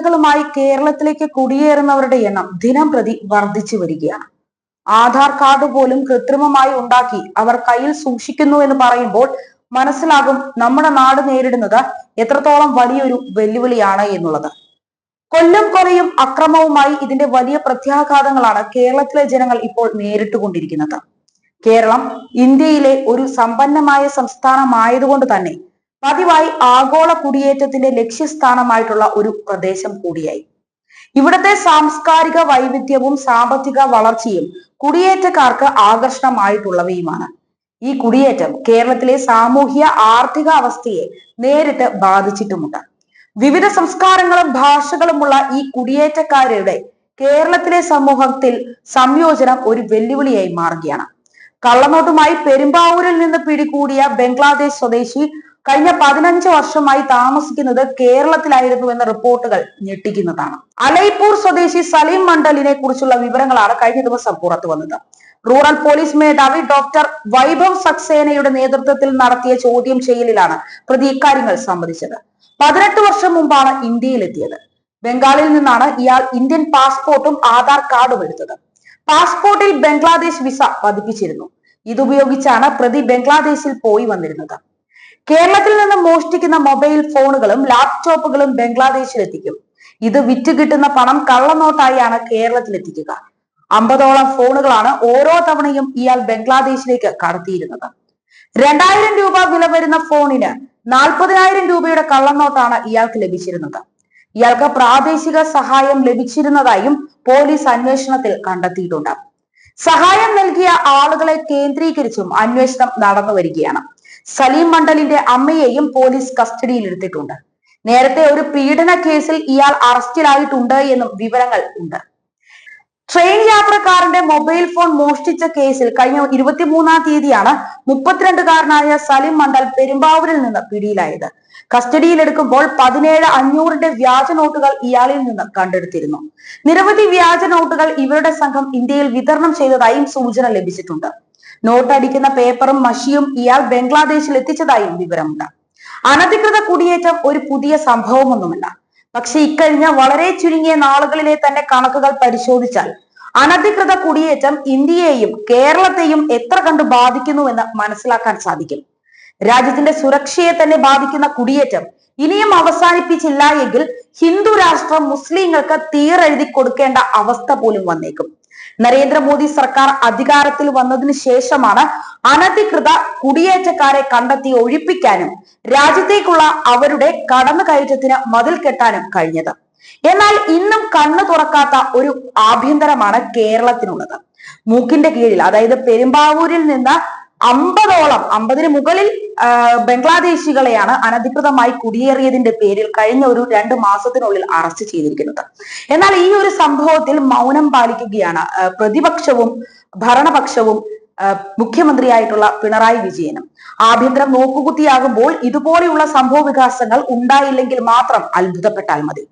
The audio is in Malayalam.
രേഖകളുമായി കേരളത്തിലേക്ക് കുടിയേറുന്നവരുടെ എണ്ണം ദിനം പ്രതി വർദ്ധിച്ചു വരികയാണ്. ആധാർ കാർഡ് പോലും കൃത്രിമമായി ഉണ്ടാക്കി അവർ കയ്യിൽ സൂക്ഷിക്കുന്നു എന്ന് പറയുമ്പോൾ മനസ്സിലാകും നമ്മുടെ നാട് നേരിടുന്നത് എത്രത്തോളം വലിയൊരു വെല്ലുവിളിയാണ് എന്നുള്ളത്. കൊല്ലം കൊലയും അക്രമവുമായി ഇതിന്റെ വലിയ പ്രത്യാഘാതങ്ങളാണ് കേരളത്തിലെ ജനങ്ങൾ ഇപ്പോൾ നേരിട്ടുകൊണ്ടിരിക്കുന്നത്. കേരളം ഇന്ത്യയിലെ ഒരു സമ്പന്നമായ സംസ്ഥാനമായതുകൊണ്ട് തന്നെ പതിവായി ആഗോള കുടിയേറ്റത്തിന്റെ ലക്ഷ്യസ്ഥാനമായിട്ടുള്ള ഒരു പ്രദേശം കൂടിയായി. ഇവിടത്തെ സാംസ്കാരിക വൈവിധ്യവും സാമ്പത്തിക വളർച്ചയും കുടിയേറ്റക്കാർക്ക് ആകർഷണമായിട്ടുള്ളവയുമാണ്. ഈ കുടിയേറ്റം കേരളത്തിലെ സാമൂഹ്യ ആർത്ഥിക അവസ്ഥയെ നേരിട്ട് ബാധിച്ചിട്ടുമുണ്ട്. വിവിധ സംസ്കാരങ്ങളും ഭാഷകളുമുള്ള ഈ കുടിയേറ്റക്കാരുടെ കേരളത്തിലെ സമൂഹത്തിൽ സംയോജനം ഒരു വെല്ലുവിളിയായി മാറുകയാണ്. കള്ളനോട്ടുമായി പെരുമ്പാവൂരിൽ നിന്ന് പിടികൂടിയ ബംഗ്ലാദേശ് സ്വദേശി കഴിഞ്ഞ പതിനഞ്ച് വർഷമായി താമസിക്കുന്നത് കേരളത്തിലായിരുന്നു എന്ന റിപ്പോർട്ടുകൾ ഞെട്ടിക്കുന്നതാണ്. അലൈപൂർ സ്വദേശി സലീം മണ്ഡലിനെ കുറിച്ചുള്ള വിവരങ്ങളാണ് കഴിഞ്ഞ ദിവസം പുറത്തു വന്നത്. റൂറൽ പോലീസ് മേധാവി ഡോക്ടർ വൈഭവ് സക്സേനയുടെ നേതൃത്വത്തിൽ നടത്തിയ ചോദ്യം ചെയ്യലിലാണ് പ്രതി ഇക്കാര്യങ്ങൾ സമ്മതിച്ചത് പതിനെട്ട് വർഷം മുമ്പാണ് ഇന്ത്യയിലെത്തിയത്. ബംഗാളിൽ നിന്നാണ് ഇയാൾ ഇന്ത്യൻ പാസ്പോർട്ടും ആധാർ കാർഡും എടുത്തത്. പാസ്പോർട്ടിൽ ബംഗ്ലാദേശ് വിസ പതിപ്പിച്ചിരുന്നു. ഇതുപയോഗിച്ചാണ് പ്രതി ബംഗ്ലാദേശിൽ പോയി വന്നിരുന്നത്. കേരളത്തിൽ നിന്ന് മോഷ്ടിക്കുന്ന മൊബൈൽ ഫോണുകളും ലാപ്ടോപ്പുകളും ബംഗ്ലാദേശിൽ എത്തിക്കും ഇത് വിറ്റ് കിട്ടുന്ന പണം കള്ളനോട്ടായാണ് കേരളത്തിൽ എത്തിക്കുക അമ്പതോളം ഫോണുകളാണ് ഓരോ തവണയും ഇയാൾ ബംഗ്ലാദേശിലേക്ക് കടത്തിയിരുന്നത്. രണ്ടായിരം രൂപ വില വരുന്ന ഫോണിന് നാൽപ്പതിനായിരം രൂപയുടെ കള്ളനോട്ടാണ് ഇയാൾക്ക് ലഭിച്ചിരുന്നത്. ഇയാൾക്ക് പ്രാദേശിക സഹായം ലഭിച്ചിരുന്നതായും പോലീസ് അന്വേഷണത്തിൽ കണ്ടെത്തിയിട്ടുണ്ട്. സഹായം നൽകിയ ആളുകളെ കേന്ദ്രീകരിച്ചും അന്വേഷണം നടന്നു വരികയാണ് സലീം മണ്ഡലിന്റെ അമ്മയെയും പോലീസ് കസ്റ്റഡിയിൽ എടുത്തിട്ടുണ്ട് നേരത്തെ ഒരു പീഡന കേസിൽ ഇയാൾ അറസ്റ്റിലായിട്ടുണ്ട് എന്നും വിവരങ്ങൾ ഉണ്ട്. ട്രെയിൻ യാത്രക്കാരന്റെ മൊബൈൽ ഫോൺ മോഷ്ടിച്ച കേസിൽ കഴിഞ്ഞ ഇരുപത്തിമൂന്നാം തീയതിയാണ് മുപ്പത്തിരണ്ടുകാരനായ സലിം മണ്ഡൽ പെരുമ്പാവൂരിൽ നിന്ന് പിടിയിലായത്. കസ്റ്റഡിയിലെടുക്കുമ്പോൾ പതിനേഴ് അഞ്ഞൂറിന്റെ വ്യാജ നോട്ടുകൾ ഇയാളിൽ നിന്ന് കണ്ടെടുത്തിരുന്നു. നിരവധി വ്യാജ നോട്ടുകൾ ഇവരുടെ സംഘം ഇന്ത്യയിൽ വിതരണം ചെയ്തതായും സൂചന ലഭിച്ചിട്ടുണ്ട്. നോട്ട് അടിക്കുന്ന പേപ്പറും മഷിയും ഇയാൾ ബംഗ്ലാദേശിൽ എത്തിച്ചതായും വിവരമുണ്ട്. അനധികൃത കുടിയേറ്റം ഒരു പുതിയ സംഭവമൊന്നുമല്ല. പക്ഷെ ഇക്കഴിഞ്ഞ വളരെ ചുരുങ്ങിയ നാളുകളിലെ തന്നെ കണക്കുകൾ പരിശോധിച്ചാൽ അനധികൃത കുടിയേറ്റം ഇന്ത്യയെയും കേരളത്തെയും എത്ര കണ്ട് ബാധിക്കുന്നുവെന്ന് മനസ്സിലാക്കാൻ സാധിക്കും. രാജ്യത്തിന്റെ സുരക്ഷയെ തന്നെ ബാധിക്കുന്ന കുടിയേറ്റം ഇനിയും അവസാനിപ്പിച്ചില്ല എങ്കിൽ ഹിന്ദു രാഷ്ട്രം മുസ്ലിങ്ങൾക്ക് തീറെഴുതി കൊടുക്കേണ്ട അവസ്ഥ പോലും വന്നേക്കും. നരേന്ദ്രമോദി സർക്കാർ അധികാരത്തിൽ വന്നതിന് ശേഷമാണ് അനധികൃത കുടിയേറ്റക്കാരെ കണ്ടെത്തി ഒഴിപ്പിക്കാനും രാജ്യത്തേക്കുള്ള അവരുടെ കടന്നുകയറ്റത്തിന് മതിൽ കെട്ടാനും കഴിഞ്ഞത്. എന്നാൽ ഇന്നും കണ്ണു തുറക്കാത്ത ഒരു ആഭ്യന്തരമാണ് കേരളത്തിനുള്ളത്. മൂക്കിന്റെ കീഴിൽ അതായത് പെരുമ്പാവൂരിൽ നിന്ന് അമ്പതോളം അമ്പതിന് മുകളിൽ ബംഗ്ലാദേശികളെയാണ് അനധികൃതമായി കുടിയേറിയതിന്റെ പേരിൽ കഴിഞ്ഞ ഒരു രണ്ട് മാസത്തിനുള്ളിൽ അറസ്റ്റ് ചെയ്തിരിക്കുന്നത്. എന്നാൽ ഈ ഒരു സംഭവത്തിൽ മൗനം പാലിക്കുകയാണ് പ്രതിപക്ഷവും ഭരണപക്ഷവും മുഖ്യമന്ത്രിയായിട്ടുള്ള പിണറായി വിജയനും. ആഭ്യന്തരം നോക്കുകുത്തിയാകുമ്പോൾ ഇതുപോലെയുള്ള സംഭവ വികാസങ്ങൾ ഉണ്ടായില്ലെങ്കിൽ മാത്രം അത്ഭുതപ്പെട്ടാൽ മതി.